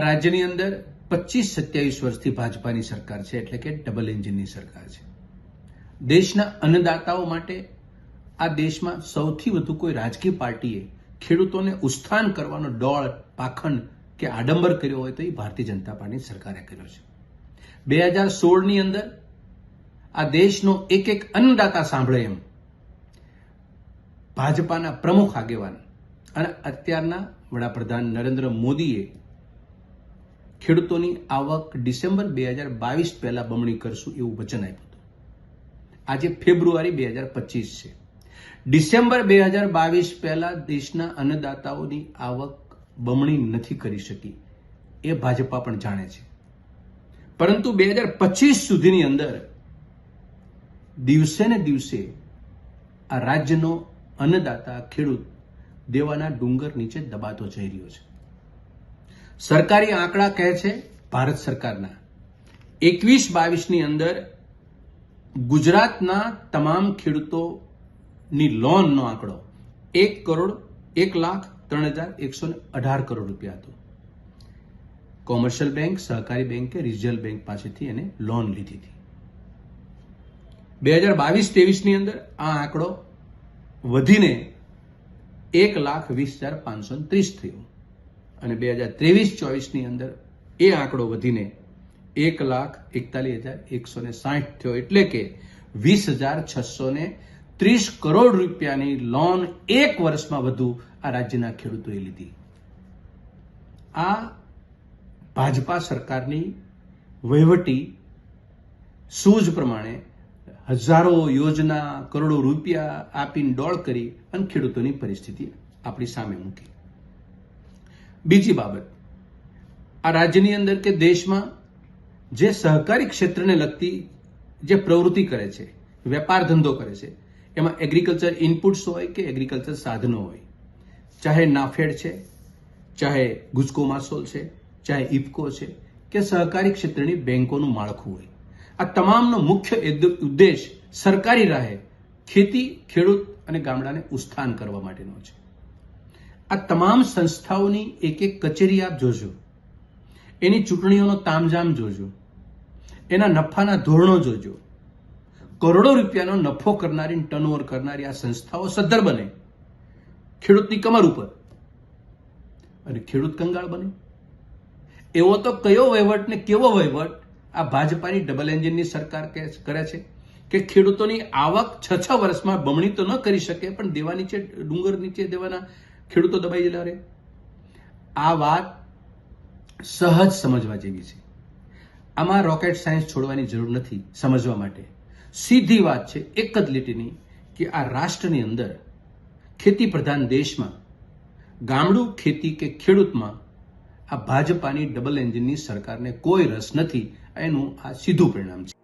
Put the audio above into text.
રાજ્યની અંદર પચીસ સત્યાવીસ વર્ષથી ભાજપાની સરકાર છે, એટલે કે ડબલ એન્જિનની સરકાર છે. દેશના અન્નદાતાઓ માટે આ દેશમાં સૌથી વધુ કોઈ રાજકીય પાર્ટીએ ખેડૂતોને ઉત્થાન કરવાનો ડોળ, પાખંડ કે આડંબર કર્યો હોય તો એ ભારતીય જનતા પાર્ટી સરકારે કર્યો છે. બે હજાર સોળની અંદર આ દેશનો એક એક અન્નદાતા સાંભળે એમ. ભાજપાના પ્રમુખ આગેવાન અને અત્યારના વડાપ્રધાન નરેન્દ્ર મોદીએ ખેડૂતોની આવક ડિસેમ્બર બે હજાર બાવીસ પહેલા બમણી કરશું એવું વચન આપ્યું હતું. આજે ફેબ્રુઆરી બે હજાર પચીસ છે. ડિસેમ્બર બે હજાર બાવીસ પહેલા દેશના અન્નદાતાઓની આવક બમણી નથી કરી શકી. એ ભાજપા પણ જાણે છે. પરંતુ બે હજાર પચીસ સુધીની અંદર દિવસે ને દિવસે આ રાજ્યનો અન્નદાતા ખેડૂત દેવાના ડુંગર નીચે દબાતો જઈ રહ્યો છે. સરકારી આંકડા કહે છે ભારત સરકારના. એકવીસ બાવીસની અંદર ગુજરાતના તમામ ખેડૂતોની લોનનો આંકડો એક કરોડ એક લાખ ત્રણ હજાર એકસો અઢાર કરોડ રૂપિયા હતો. કોમર્શિયલ બેંક, સહકારી બેંકે રિઝર્વ બેંક પાસેથી એને લોન લીધી હતી. બે હજાર બાવીસ ત્રેવીસની અંદર આ આંકડો વધીને એક લાખ વીસ હજાર પાંચસો ત્રીસ થયો. અને બે હજાર ત્રેવીસ, ચોવીસની અંદર એ આંકડો વધીને એક લાખ એકતાલીસ હજાર એકસો ને સાઠ થયો. એટલે કે વીસ હજાર છસો ને ત્રીસ કરોડ રૂપિયાની લોન એક વર્ષમાં વધુ આ રાજ્યના ખેડૂતોએ લીધી. આ ભાજપા સરકારની વહીવટી સૂઝ પ્રમાણે હજારો યોજના કરોડો રૂપિયા આપીને ડોળ કરી અને ખેડૂતોની પરિસ્થિતિ આપણી સામે મૂકી. બીજી બાબત. આ રાજ્યની અંદર કે દેશમાં જે સહકારી ક્ષેત્રને લગતી જે પ્રવૃત્તિ કરે છે, વેપાર ધંધો કરે છે, એમાં એગ્રીકલ્ચર ઇનપુટ્સ હોય કે એગ્રીકલ્ચર સાધનો હોય. ચાહે નાફેડ છે, ચાહે ગુજકો માસોલ છે, ચાહે ઇફકો છે, કે સહકારી ક્ષેત્રની બેન્કોનું માળખું હોય. આ તમામનો મુખ્ય ઉદ્દેશ સરકારી રાહે ખેતી, ખેડૂત અને ગામડાને ઉત્થાન કરવા માટેનો છે. આ તમામ સંસ્થાઓની એક એક કચેરી આપ જોજો. એની ચૂંટણીઓનો તામઝામ જોજો. એના નફાના ધોરણો જોજો. કરોડો રૂપિયાનો નફો કરનારી ટર્નઓવર કરનારી આ સંસ્થાઓ સદ્ધર બને. ખેડૂતની કમર ઉપર. અને ખેડૂત કંગાળ બને. એવો તો કયો વહીવટ ને કેવો વહીવટ આ ભાજપાની ડબલ એન્જિનની સરકાર કરે છે કે ખેડૂતોની આવક છ છ વર્ષમાં બમણી તો ન કરી શકે પણ દેવા નીચે ડુંગર નીચે દેવાના ખેડૂતો દબાઈ જતા રહે. આ વાત સહજ સમજવા જેવી છે. આમાં રોકેટ સાયન્સ છોડવાની જરૂર નથી સમજવા માટે. સીધી વાત છે, એક જ લીટીની, કે આ રાષ્ટ્રની અંદર ખેતી પ્રધાન દેશમાં ગામડું ખેતી કે ખેડૂતમાં આ ભાજપાની ડબલ એન્જિનની સરકારને કોઈ રસ નથી, એનું આ સીધું પરિણામ છે.